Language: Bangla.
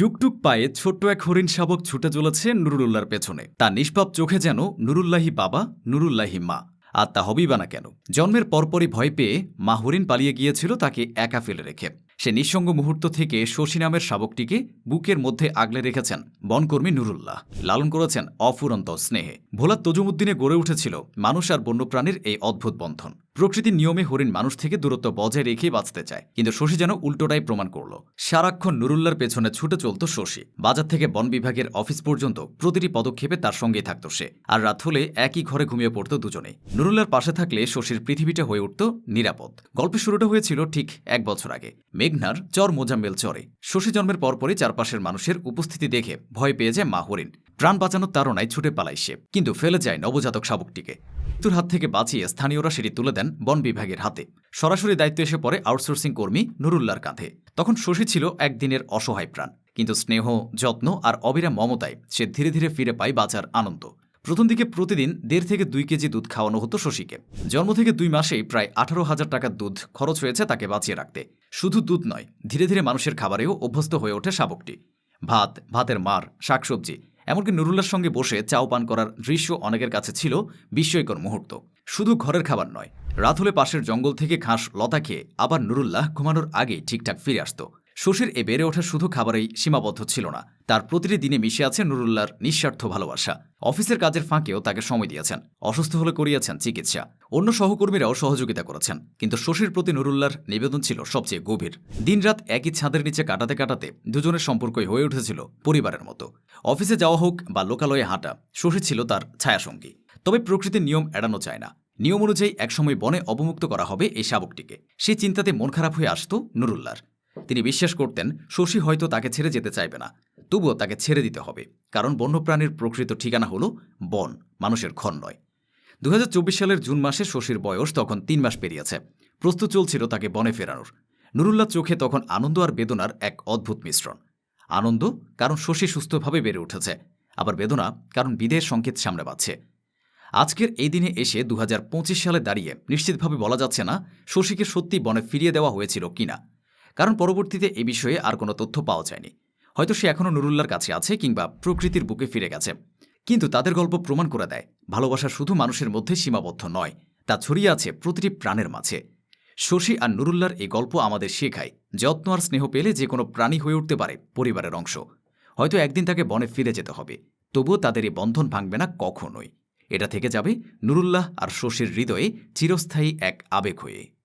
টুকটুক পায়ে ছোট্ট এক হরিণ শাবক ছুটে চলেছে নুরুল্লাহর পেছনে। তার নিষ্পাপ চোখে যেন নুরুল্লাহি বাবা, নুরুল্লাহি মা। আর তা হবেই বা না কেন? জন্মের পরপরই ভয় পেয়ে মা হরিণ পালিয়ে গিয়েছিল তাকে একা ফেলে রেখে। সে নিঃসঙ্গ মুহূর্ত থেকে শশী নামের শাবকটিকে বুকের মধ্যে আগলে রেখেছেন বনকর্মী নুরুল্লাহ। লালন করেছেন অফুরন্ত স্নেহে। ভোলা তজুমুদ্দিনে গড়ে উঠেছিল মানুষ আর বন্যপ্রাণীর এই অদ্ভুত বন্ধন। প্রকৃতির নিয়মে হরিণ মানুষ থেকে দূরত্ব বজায় রেখেই বাঁচতে চায়। কিন্তু শশী যেন উল্টোটাই প্রমাণ করল। সারাক্ষণ নুরুল্লার পেছনে ছুটে চলত শশী। বাজার থেকে বন বিভাগের অফিস পর্যন্ত প্রতিটি পদক্ষেপে তার সঙ্গেই থাকত সে। আর রাত হলে একই ঘরে ঘুমিয়ে পড়ত দুজনে নুরুল্লার পাশে থাকলে শশীর পৃথিবীটা হয়ে উঠত নিরাপদ। গল্পের শুরুটা হয়েছিল ঠিক এক বছর আগে। মেঘনার চর মোজাম্মেল চরে। শশী জন্মের পরপরই চারপাশের মানুষের উপস্থিতি দেখে ভয় পেয়ে যায় মা হরিণ। প্রাণ বাঁচানোর তাড়নায় ছুটে পালায় সে, কিন্তু ফেলে যায় নবজাতক শাবকটিকে। মৃত্যুর হাত থেকে বাঁচিয়ে স্থানীয়রা সেটি তুলে দেন বন বিভাগের হাতে। সরাসরি দায়িত্ব এসে পড়ে আউটসোর্সিং কর্মী নুরুল্লার কাঁধে। তখন শশী ছিল একদিনের অসহায় প্রাণ, কিন্তু স্নেহ, যত্ন আর অবিরাম মমতায় সে ধীরে ধীরে ফিরে পায় বাঁচার আনন্দ। প্রথম দিকে প্রতিদিন দেড় থেকে দুই কেজি দুধ খাওয়ানো হতো শশীকে। জন্ম থেকে দুই মাসেই প্রায় আঠারো হাজার টাকার দুধ খরচ হয়েছে তাকে বাঁচিয়ে রাখতে। শুধু দুধ নয়, ধীরে ধীরে মানুষের খাবারেও অভ্যস্ত হয়ে ওঠে শাবকটি। ভাত, ভাতের মার, শাকসবজি এমনকি নুরুল্লার সঙ্গে বসে চাও পান করার দৃশ্য অনেকের কাছে ছিল বিস্ময়কর মুহূর্ত। শুধু ঘরের খাবার নয় রাত হলে পাশের জঙ্গল থেকে ঘাস লতা খেয়ে আবার নুরুল্লাহ ঘুমানোর আগেই ঠিকঠাক ফিরে আসত। শশীর এ বেড়ে ওঠা শুধু খাবারেই সীমাবদ্ধ ছিল না, তার প্রতিটি দিনে মিশে আছে নুরুল্লাহর নিঃস্বার্থ ভালোবাসা। অফিসের কাজের ফাঁকেও তাকে সময় দিয়েছেন, অসুস্থ হলে করিয়েছেন চিকিৎসা। অন্য সহকর্মীরাও সহযোগিতা করেছেন, কিন্তু শশীর প্রতি নুরুল্লাহর নিবেদন ছিল সবচেয়ে গভীর। দিনরাত একই ছাদের নিচে কাটাতে কাটাতে দুজনের সম্পর্কই হয়ে উঠেছিল পরিবারের মতো। অফিসে যাওয়া হোক বা লোকালয়ে হাঁটা, শশী ছিল তার ছায়াসঙ্গী। তবে প্রকৃতির নিয়ম এড়ানো চায় না। নিয়ম অনুযায়ী একসময় বনে অবমুক্ত করা হবে এই শাবকটিকে। সেই চিন্তাতে মন খারাপ হয়ে আসত নুরুল্লার তিনি বিশ্বাস করতেন শশী হয়তো তাকে ছেড়ে যেতে চাইবে না। তবুও তাকে ছেড়ে দিতে হবে, কারণ বন্যপ্রাণীর প্রকৃত ঠিকানা হল বন, মানুষের ঘর নয়। দু সালের জুন মাসে শশীর বয়স তখন তিন মাস পেরিয়েছে। প্রস্তুত চলছিল তাকে বনে ফেরানোর। নুরুল্লাহ চোখে তখন আনন্দ আর বেদনার এক অদ্ভুত মিশ্রণ। আনন্দ কারণ শশী সুস্থভাবে বেড়ে উঠেছে, আবার বেদনা কারণ বিদেশ সংকেত সামনে পাচ্ছে। আজকের এই দিনে এসে দু হাজার পঁচিশ সালে দাঁড়িয়ে নিশ্চিতভাবে বলা যাচ্ছে না শশীকে সত্যি বনে ফিরিয়ে দেওয়া হয়েছিল কিনা। কারণ পরবর্তীতে এ বিষয়ে আর কোনো তথ্য পাওয়া যায়নি। হয়তো সে এখনও নুরুল্লার কাছে আছে কিংবা প্রকৃতির বুকে ফিরে গেছে। কিন্তু তাদের গল্প প্রমাণ করে দেয়, ভালোবাসা শুধু মানুষের মধ্যে সীমাবদ্ধ নয়, তা ছড়িয়ে আছে প্রতিটি প্রাণের মাঝে। শশী আর নুরুল্লার এই গল্প আমাদের শেখায়, যত্ন আর স্নেহ পেলে যে কোনো প্রাণী হয়ে উঠতে পারে পরিবারের অংশ। হয়তো একদিন তাকে বনে ফিরে যেতে হবে, তবুও তাদের এই বন্ধন ভাঙবে না কখনোই। এটা থেকে যাবে নুরুল্লাহ আর শশীর হৃদয়ে চিরস্থায়ী এক আবেগ হয়ে।